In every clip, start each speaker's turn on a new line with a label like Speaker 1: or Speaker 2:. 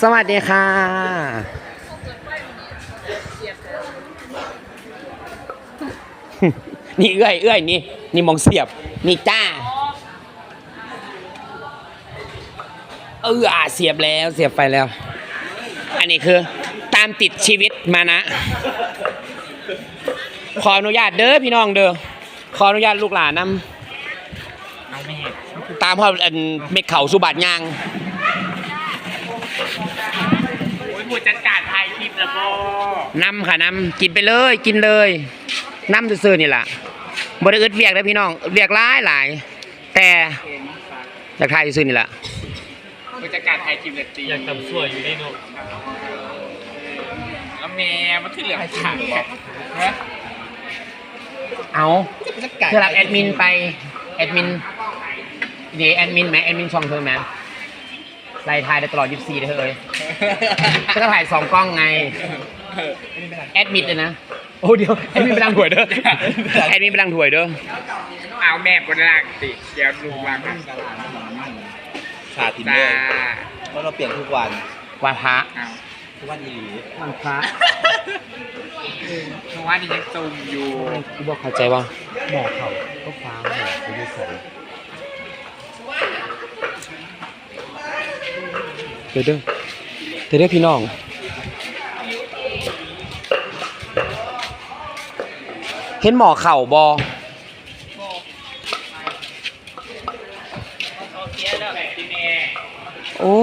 Speaker 1: สวัสดีค่ะ นี่เอื้อยเอื้อยนี่นี่มองเสียบ นี่จ้า เอออะเสียบแล้วเสียบไฟแล้ว อันนี้คือ ตามติดชีวิตมานะ ขออนุญาตเด้อพี่น้องเด้อขออนุญาตลูกหลานนำ
Speaker 2: เอามเห็น
Speaker 1: ตามพ่ออันเม็ดเขาสุบัติยาง
Speaker 2: ผู้จัดการถ่ายคลิปแล้วก็
Speaker 1: นำค่ะนำกินไปเลยกินเลยนำซื่อๆนี่แหละบริอึดเวียกเลยพี่น้องเวียกหลายหลายแต่อยากทายซื่อๆนี่แหละ
Speaker 2: ผู้จัดการถ่ายคลิปเลยตี
Speaker 3: อยากทำสวยอยู่ได้เนอะ
Speaker 2: แล้วแม่มันขึ้นเหลืองขางฮะ
Speaker 1: เอา
Speaker 2: ผู้จัดการ
Speaker 1: เธอรับแอดมินไปแอดมินเดี๋ยวแอดมินไหมแอดมินช่องเธอไหม ไล่ทายได้ตลอด 24เลยเฮ้ยก็ถ่ายสองกล้องไง แอดมิดเลยนะ โอ้เดี๋ยวแอดมินไปลังถวยเด้อแอดมินไปลังถวยเด้อ
Speaker 2: เอาแม่บนล่างติเดี๋ยวลุงวางกัน
Speaker 4: ชาทิน
Speaker 2: จ้า
Speaker 4: เนอร์เพราะเราเปลี่ยนทุกวัน
Speaker 1: วันพระ
Speaker 2: เอา
Speaker 4: ทุกวันอีหลี
Speaker 1: วันพระ
Speaker 2: เพราะว่าดิฉันซูมอยู่
Speaker 1: กูบอกเข้าใจว่าหมอเขาก็ฟ้าหมอเขาอยู่สองเดี๋ย เด้อเดี๋ยวเด้อพี่น้องเห็นหมอเข่าบอโอ้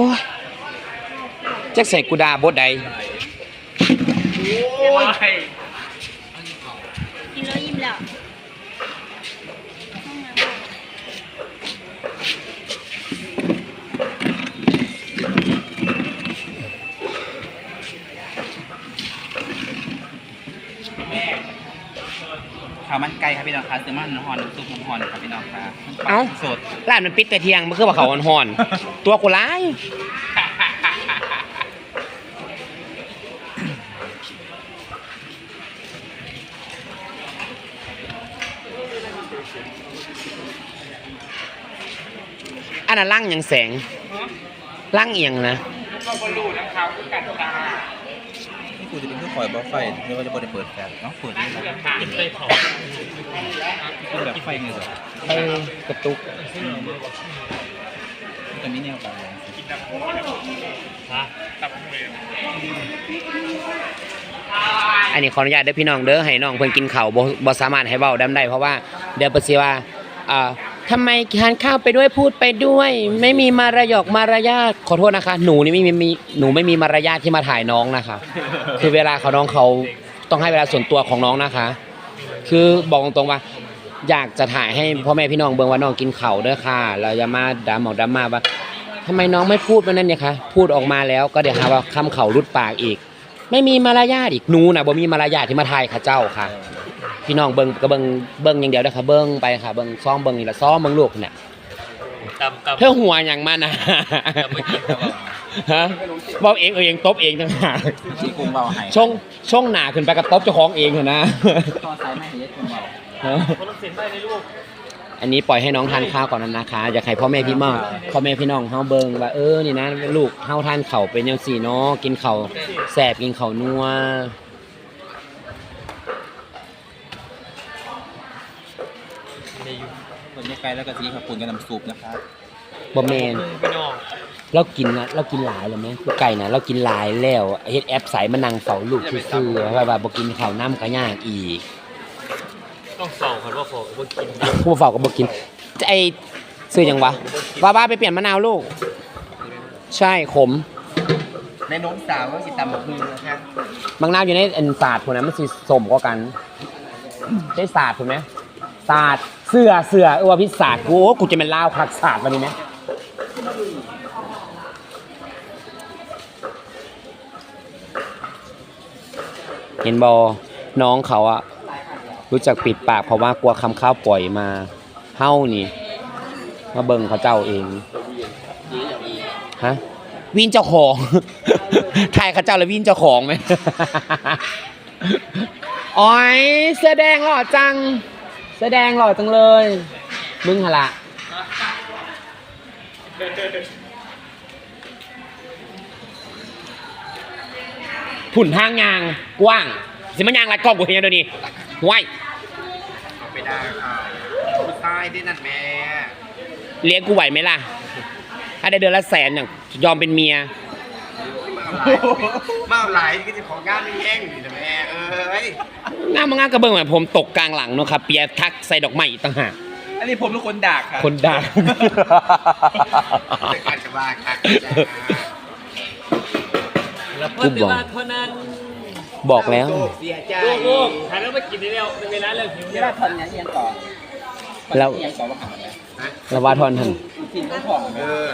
Speaker 1: แจ็คใส่กูดาบดใด
Speaker 4: ข้าวมันไก่ครับพี่น้องครับซื้อมาน้ำฮอนซุปน้ำฮอนครับพี่น้องครับ
Speaker 1: เอ้า
Speaker 4: สด
Speaker 1: ร้านมันปิดแต่เที่ยงมันคือว่าเขาอ่อนๆ ตัวกูร้ายอันนั้นล่างอย่างแสงล่างเอียงนะ
Speaker 2: ก็บอลูนะครับผู้กัดตา
Speaker 4: นี่กูจะเป็นผู้ค อยบล็อไฟไม่ว่าจะบริเปิดแฟลชเนาะเปิดนี่นะ
Speaker 3: กินไปเผา
Speaker 4: เป็นแบบไฟไงสิ
Speaker 1: ไปกระตุก
Speaker 4: ตอนนี้เนี่ยไป
Speaker 2: กินน้ำพุ
Speaker 3: ฮะ
Speaker 2: ตับเวร
Speaker 1: อันนี้ขออนุญาตเด้อพี่น้องเด้อให้น้องเพิ่นกินข้าวบ่บ่สามารถให้เว้าดำได้เพราะว่าเดี๋ยวเปิดสิว่าอ่า ทำไมทานข้าวไปด้วยพูดไปด้วย ไม่มีมารยอกมารยาทขอโทษนะคะ หนูนี่ไม่มีหนูไม่มีมารยาทที่มาถ่ายน้องนะคะ คือเวลาเขาน้องเขาต้องให้เวลาส่วนตัวของน้องนะคะ คือบอกตรงๆว่า อยากจะถ่ายให้พ่อแม่พี่น้องเบิ่งว่าน้องกินเข้าเด้อค่ะแล้วอย่ามาด่าหมอกดามาว่าทำไมน้องไม่พูดวันนั้นเนี่ยคะพูดออกมาแล้วก็เดี๋ยวหาว่าคำเข่ารุดปากอีก ไม่มีมารยาทอีกหนูนะบ่มีมารยาทที่มาถ่ายข้าเจ้าค่ะ พี่น้องเบิ่งก็เบิ่งเบิ่งอย่างเดียวนะคะเบิ่งไปค่ะเบิ่งซ้อมเบิ่งนี่ละซ้อมเบิ่งลูกเนี่ย
Speaker 3: ตำตำ
Speaker 1: เธอหัวอย่างมันนะ
Speaker 3: แต่เมื่อกี้ครับ
Speaker 1: ฮะบอกเองเออเองตบเองต่างหาก
Speaker 4: ที่กรุงเบาให้
Speaker 1: ช่องช่องหนาขึ้นไปกระตบเจ้าของเองเถอะนะ
Speaker 4: ต่อสายไม่ให้ยัดกรุงเบา
Speaker 1: ฮะ
Speaker 3: คนละเสียงได้ในลูก
Speaker 1: อันนี้ปล่อยให้น้องทานข้าวก่อนนะนะคะอยากให้พ่อแม่พี่น้องพ่อแม่พี่น้องเฮาเบิ่งว่าเออนี่นะลูกเฮาทานข้าวเป็นจังซี่เนาะกินข้าวแซ่บกินข้าวนัว
Speaker 3: ในยุค
Speaker 4: คนนี้ไกลแล้วก็ทีนี้ขับปุ่นกับน้ำซุปนะครับ
Speaker 1: บ่แม่น
Speaker 3: พี่น้อง
Speaker 1: เรากินนะเรากินหลายแล้วไหมคือไก่นะเรากินหลายแล้วเฮ็ดแอปใสมานั่งเฝ้าลูกซื่อๆว่าว่าบ่กินข้าวน้ำก็ยากอีก
Speaker 3: ต้องสองคนว่าขอว่ากิน
Speaker 1: ผู้เฝ้าก็บ่กินไอ้ซื้อหยังวะว่าว่าไปเปลี่ยนมะนาวลูก ใช่ขม
Speaker 4: ในน้องสาวก็สิตำบักมือนะครับ
Speaker 1: บางนาวอยู่ในอันศาสตร์พุ่นน่ะมันสิสมกว่ากันได้ศาสตร์ถูกไหม ศาสตร์เสื้อเสื้อเออวพิศาสตร์กูโอ้กูจะเป็นลาวคักศาสตร์วันนี้ไหมเห็นบอน้องเขาอะรู้จักปิดปากเพราะว่ากลัวคำข้าวปล่อยมาเฮ้านี่ มาเบิ่งเขาเจ้าเองฮะวินเจ้าของถ่ายเขาเจ้าแล้ววินเจ้าของไหมอ๋อยเสื้อแดงหล่อจัง เสื้อแดงหล่อจังเลย มึงหนละผุ่นทางยางกว้าง สิมันยางรัดกล้องกูเห็นเดี๋ยวนี้ห้วย
Speaker 2: เอาไปได้ค่ะผู้ชายได้นั่นแม่
Speaker 1: เลี้ยงกูไหวไหมล่ะ ถ้าได้เดือนละแสนอย่างยอมเป็นเมีย
Speaker 2: มาเอาหลายก็จะของงานไม่แห้งนี่นะแม่เอ้ย
Speaker 1: งามมางามกระเบื้องแบบผมตกกลางหลังเนาะครับเปียทักใส่ดอกไม้อีกต่างหาก
Speaker 4: อันนี้ผมเป็นคนด่าค่ะ
Speaker 1: คนด่า
Speaker 2: เป็นการจะบ้าค่ะ
Speaker 3: แล้วเพิ่มไปว่าเท่านั้น
Speaker 1: บอกแล้ว
Speaker 2: เสียใจ
Speaker 3: ลูกลูกหันแล้วมากินได้แล้วเป็นเวลาเลิกหิวเนี่ย
Speaker 4: ทอนยังต่อ
Speaker 1: แล้ว
Speaker 4: ยังต่อว่าหาแล้ว
Speaker 1: แล้วว่าทอนทัน
Speaker 4: กินต้องของ
Speaker 2: เออ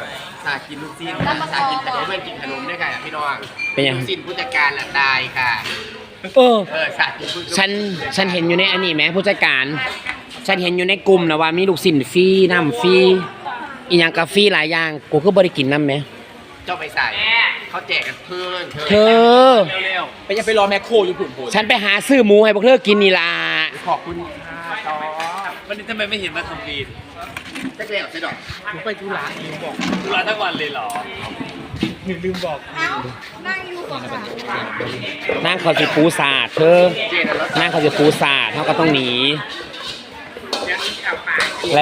Speaker 2: สากินลูกชิ้นสากินขนมเพื่อนกินขนมด้วยกันพี่น้อง
Speaker 1: เป็นยัง
Speaker 2: ลูกชิ้นผู้จัดการละตายค่ะ
Speaker 1: เออ
Speaker 2: เออสากินผู้
Speaker 1: ฉันฉันเห็นอยู่ในอันนี้ไหมผู้จัดการ ฉันเห็นอยู่ในกลุ่มนะว่ามีลูกสินฟรีน้ำฟรีอีหยังกาฟรีหลายอย่างกูก็บริกินน้ำไหม
Speaker 2: เจ้าไปใส่เขาแจกกันเพื่อน
Speaker 1: เธอ
Speaker 3: เร็ว
Speaker 4: ไปยังไปรอแมคโครอยู่ผุนผุน
Speaker 1: ฉันไปหาซื้อหมูให้พวกเธอกินนี่ล่ะ
Speaker 2: ขอบคุณค่ะต่อ
Speaker 3: ๆวันนี้ทำไมไม่เห็นมาทำดี
Speaker 2: จะเกลียวใช่ดอก
Speaker 3: ผมไปธุระลืมบอกธุระทั้งวันเลยเหรอลืมบอก
Speaker 5: เอ้านั่งอยู่ก่อนค่ะ
Speaker 1: นั่งเขาจะปูสาดเธอ
Speaker 2: เจนแล้ว
Speaker 1: นั่งเขาจะปูสาดเท่าก็ต้องหนี
Speaker 2: เดี๋ยวข่าวปา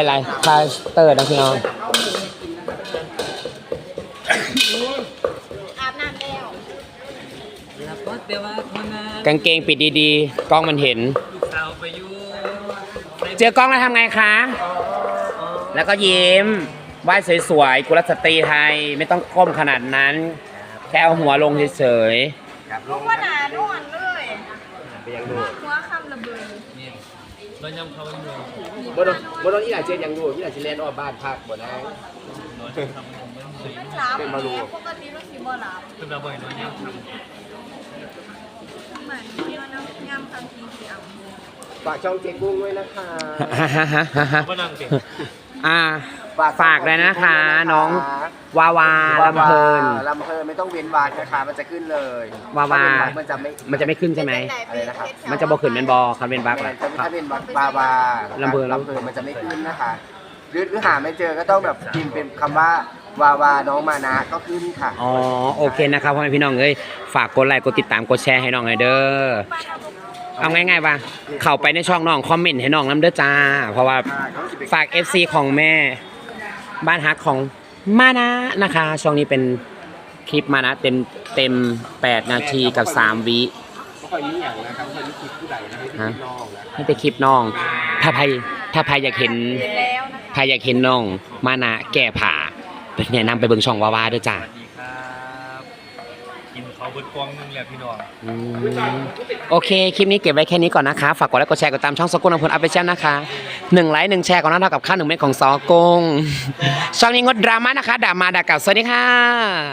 Speaker 2: ก
Speaker 1: หลายๆคลาสเตอร์นะพี่น้อง
Speaker 5: อาบน้ำแล้ว
Speaker 3: แล้วก็แต่ว่าเท่านั้น
Speaker 1: กางเกงปิดดีๆ กล้องมันเห็น
Speaker 3: ลูกสาวไปอยู่
Speaker 1: เจอกล้องแล้วทำไงคะ แล้วก็ยิ้มไหว้สวยๆกุลสตรีไทยไม่ต้องก้มขนาดนั้น แค่เอาหัวลงเฉย
Speaker 2: ครับล
Speaker 5: ลู
Speaker 2: ง
Speaker 5: กว่าหนานอนเลย
Speaker 2: ไปยังดู
Speaker 5: หัวคำระเบิด
Speaker 3: เนี่ยเรายำเขาเป็นเมือง
Speaker 2: บนบนอีหล่าเจนยังดูอีหล่าเจนเล่นออกบ้านพักบ่ได้
Speaker 3: น้อยจะทำมันเหมือน
Speaker 5: มันหลับ
Speaker 2: เป็นมารู้
Speaker 5: ปกติลูกสีบ่หลับ
Speaker 3: คือเราบ่อยน้อยยำท
Speaker 5: เหมือนที่ว่าน้ำยำทำทีเดียว
Speaker 2: ฝากช่องเจ๊กุ้งด้วยนะคะ
Speaker 1: ๆฮ่าฮ่าฮ่าฮ่าฮ่าำ
Speaker 3: ก็นั่งเก่ง
Speaker 1: อ่า ฝากเลยนะคะ น้องวาวาลำเพลิน
Speaker 2: ลำเพลินไม่ต้องเว้นวรรคนะคะมันจะขึ้นเลยวา
Speaker 1: วา
Speaker 2: ถ้เนวรรคมันจะไม่
Speaker 1: มันจะไม่ขึ้นใช่ไหม
Speaker 2: อะไรนะครับ
Speaker 1: มันจะบอขึ้นเป็นบอคันเป็นบักแหละ
Speaker 2: ถ้าเป็นวาวา
Speaker 1: ลำเพลิน
Speaker 2: ลำเพลินมันจะไม่ขึ้นนะคะหรือหรือหาไม่เจอก็ต้องแบบพิมพ์เป็นคำว่าวาวาน้องมานะก็ขึ้นค่ะ
Speaker 1: อ๋อ โอเคนะครับพ่อแม่พี่น้องเอ้ย ฝากกดไลค์ กดติดตาม กดแชร์ให้น้องหน่อยเด้อ เอาง่ายๆว่า เข้าไปในช่องน้องคอมเมนต์ให้น้องน้ำเด้อจ้า เพราะว่าฝาก FC ของแม่ บ้านฮักของมานะนะคะ ช่วงนี้เป็นคลิปมานะเต็มเต็ม 8 นาทีกับ 3 วิ
Speaker 2: ไม่ค่อยมีอย่างนะครับไม่ค่อยมีคลิปผู้ใดนะไม่ได้คลิปน้องนะ
Speaker 1: นี่เป็นคลิปน้อง ถ้าใครถ้าใครอยากเห็น
Speaker 5: เสร็จแล้วนะคะ
Speaker 1: ใครอยากเห็นน้อง มานะแก่ผ่าไปแนะนำไปเบิ่งช่องวาวาเด้อจ้า
Speaker 3: กินเขาเบิดกวางนึงแหละพี่น้อง
Speaker 1: อืมโอเค คลิปนี้เก็บไว้แค่นี้ก่อนนะคะ ฝากกดไลค์กดแชร์กดตามช่องสกุลอำพลอัพเดชั่นนะคะหนึ่งไลค์หนึ่งแชร์ก่อนนะเท่ากับค่าหนึ่งเม็ดของสอกงช่องนี้งดดราม่านะคะด่ามาด่ากลับสวัสดีค่ะ